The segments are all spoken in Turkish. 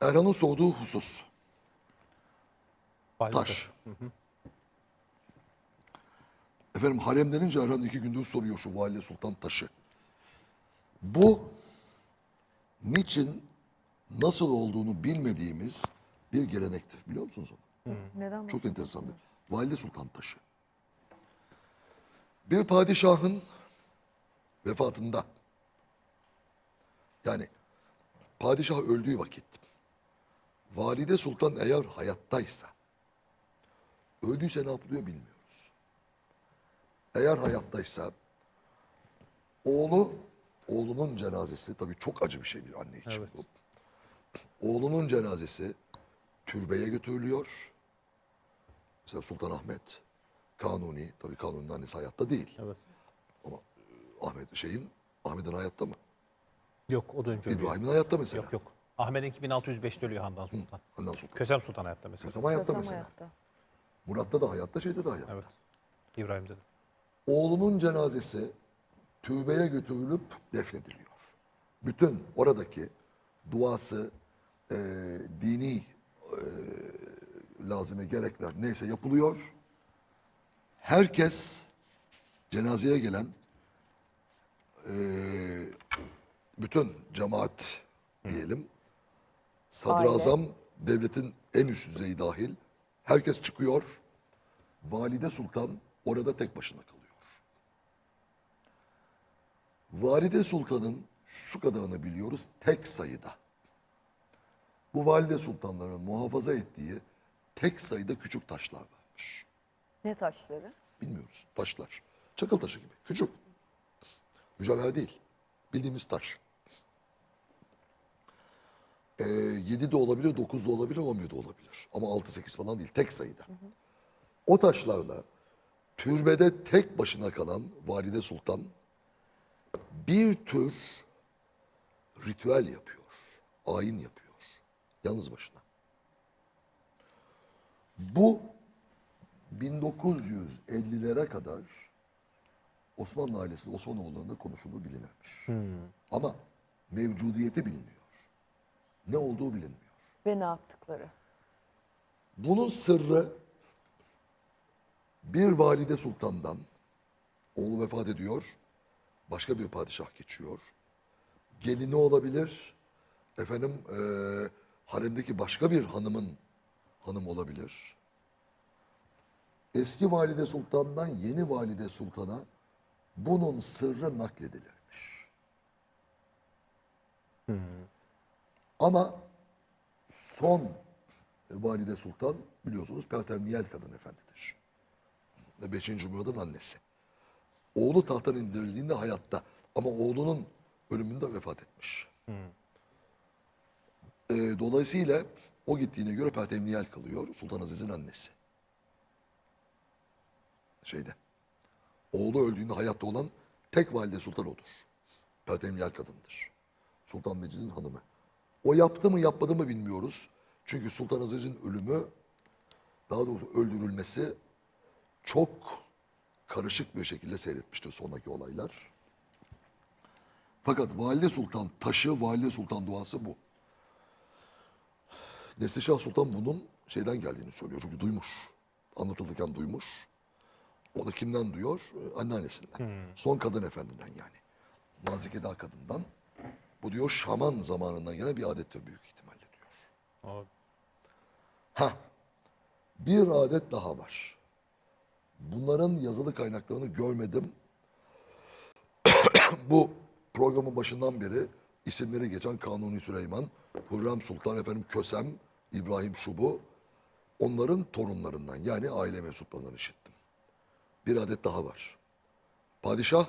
Erhan'ın sorduğu husus. Valide Taş. Efendim harem denince Erhan iki gündür soruyor şu Valide Sultan taşı. Bu niçin nasıl olduğunu bilmediğimiz bir gelenektir. Biliyor musunuz onu? Neden Çok enteresandır. Valide Sultan taşı. Bir padişahın vefatında yani padişah öldüğü vakit Valide Sultan eğer hayattaysa öldüyse ne yapılıyor bilmiyoruz. Eğer hayattaysa oğlu oğlunun cenazesi tabii çok acı bir şey bir anne için Evet. bu. Oğlunun cenazesi türbeye götürülüyor. Mesela Sultan Ahmet Kanuni, tabii Kanuni'nin annesi hayatta değil. Evet. Ama e, Ahmet şeyin, Ahmet'in hayatta mı? Yok o da önce. İbrahim'in hayatta mesela. Yok yok. Ahmet'inki 1605'te ölüyor Handan Sultan. Ondan sonra. Kösem Sultan hayatta mesela. Kösem hayatta Kösem mesela. hayatta. Murat'ta da hayatta, şeyde de hayatta. Evet. İbrahim'de de. Oğlunun cenazesi türbeye götürülüp defnediliyor. Bütün oradaki duası, e, dini e, lazıme gerekler neyse yapılıyor. Herkes cenazeye gelen e, bütün cemaat diyelim, sadrazam devletin en üst düzeyi dahil herkes çıkıyor. Valide Sultan orada tek başına kalıyor. Valide Sultan'ın şu kadarını biliyoruz tek sayıda. Bu valide sultanların muhafaza ettiği tek sayıda küçük taşlar varmış. Ne taşları? Bilmiyoruz taşlar. Çakıl taşı gibi küçük. Mücevher değil. Bildiğimiz taş. Ee, 7 de olabilir, 9 da olabilir, 11 de olabilir. Ama 6-8 falan değil. Tek sayıda. O taşlarla türbede tek başına kalan Valide Sultan bir tür ritüel yapıyor. Ayin yapıyor. Yalnız başına. Bu 1950'lere kadar Osmanlı ailesinde Osmanoğulları'nda konuşulduğu bilinirmiş. Ama mevcudiyeti biliniyor. Ne olduğu bilinmiyor. Ve ne yaptıkları? Bunun sırrı bir valide sultandan oğlu vefat ediyor. Başka bir padişah geçiyor. Gelini olabilir. Efendim eee haremdeki başka bir hanımın hanım olabilir. Eski valide sultandan yeni valide sultana bunun sırrı nakledilirmiş. Ama son valide sultan biliyorsunuz Pertevniyel kadın efendidir. Beşinci Murad'ın annesi. Oğlu tahttan indirildiğinde hayatta ama oğlunun ölümünde vefat etmiş. Ee, dolayısıyla o gittiğine göre Pertevniyel kalıyor. Sultan Aziz'in annesi. Şeyde. Oğlu öldüğünde hayatta olan tek valide sultan odur. Pertevniyel kadındır. Sultan Mecid'in hanımı. O yaptı mı yapmadı mı bilmiyoruz. Çünkü Sultan Aziz'in ölümü, daha doğrusu öldürülmesi çok karışık bir şekilde seyretmiştir sonraki olaylar. Fakat Valide Sultan taşı, Valide Sultan duası bu. Neslişah Sultan bunun şeyden geldiğini söylüyor. Çünkü duymuş. Anlatılırken duymuş. O da kimden duyuyor? Ee, Anneannesinden. Son kadın efendiden yani. Nazik Eda kadından. Bu diyor Şaman zamanından gelen bir adettir büyük ihtimalle diyor. Ha, bir adet daha var. Bunların yazılı kaynaklarını görmedim. Bu programın başından beri isimleri geçen Kanuni Süleyman, Hürrem Sultan efendim Kösem, İbrahim Şubu, onların torunlarından yani aile mensuplarından işittim. Bir adet daha var. Padişah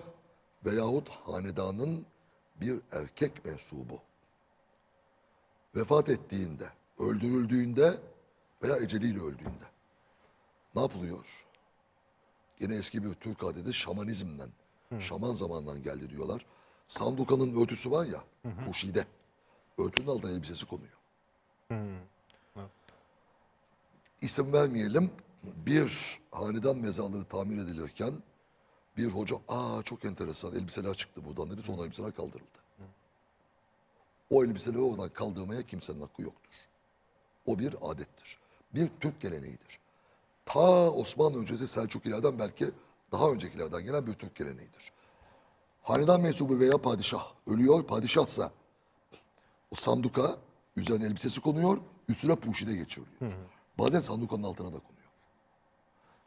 veyahut hanedanın bir erkek mensubu vefat ettiğinde, öldürüldüğünde veya eceliyle öldüğünde ne yapılıyor? Yine eski bir Türk adeti şamanizmden, şaman zamandan geldi diyorlar. Sanduka'nın örtüsü var ya, Huşide. Örtünün altına elbisesi konuyor. İsim vermeyelim. Bir hanedan mezarları tamir edilirken bir hoca, aa çok enteresan elbiseler çıktı buradan dedi. Sonra elbiseler kaldırıldı. o elbiseleri oradan kaldırmaya kimsenin hakkı yoktur. O bir adettir. Bir Türk geleneğidir. Ta Osmanlı öncesi Selçukilerden belki daha öncekilerden gelen bir Türk geleneğidir. Hanedan mensubu veya padişah ölüyor, padişahsa o sanduka üzerine elbisesi konuyor, üstüne puşide geçiriliyor. Bazen sandukanın altına da konuyor.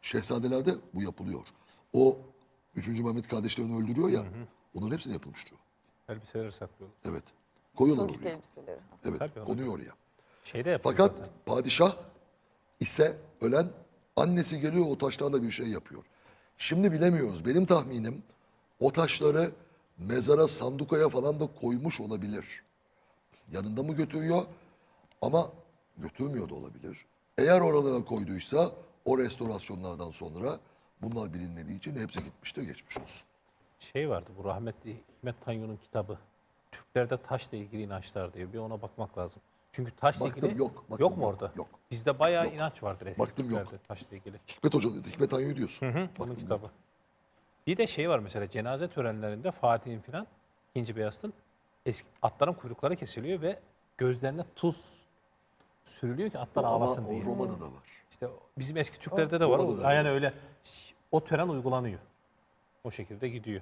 Şehzadelerde bu yapılıyor. O 3. Mehmet kardeşlerini öldürüyor ya, onların hepsini yapılmıştır. o. Elbiseleri saklıyorlar. Evet. Koyuyorlar oraya. elbiseleri. Evet, Tabii, onu konuyor oraya. Şeyde yapıyor Fakat zaten. padişah ise ölen annesi geliyor o taşlarla bir şey yapıyor. Şimdi bilemiyoruz. Benim tahminim o taşları mezara, sandukaya falan da koymuş olabilir. Yanında mı götürüyor? Ama götürmüyor da olabilir. Eğer oralara koyduysa o restorasyonlardan sonra bunlar bilinmediği için hepsi gitmiştir geçmiş olsun. Şey vardı bu rahmetli Hikmet Tanyon'un kitabı. Türklerde taşla ilgili inançlar diyor. Bir ona bakmak lazım. Çünkü taşla Baktım, ilgili yok, baktım, mu yok, orada? yok. Bizde bayağı Yok. inanç vardır eski Baktım, yok. Türklerde taşla ilgili. Hikmet Hoca, Hikmet Anyu diyorsun. Hı, Baktım, onun yok. kitabı. Bir de şey var mesela cenaze törenlerinde Fatih'in filan ikinci Beyazıt'ın eski atların kuyrukları kesiliyor ve gözlerine tuz sürülüyor ki atlar Ama ağlasın o diye. Roma'da da var. İşte bizim eski Türklerde de var. Orada O, da aynen var. öyle. O tören uygulanıyor. O şekilde gidiyor.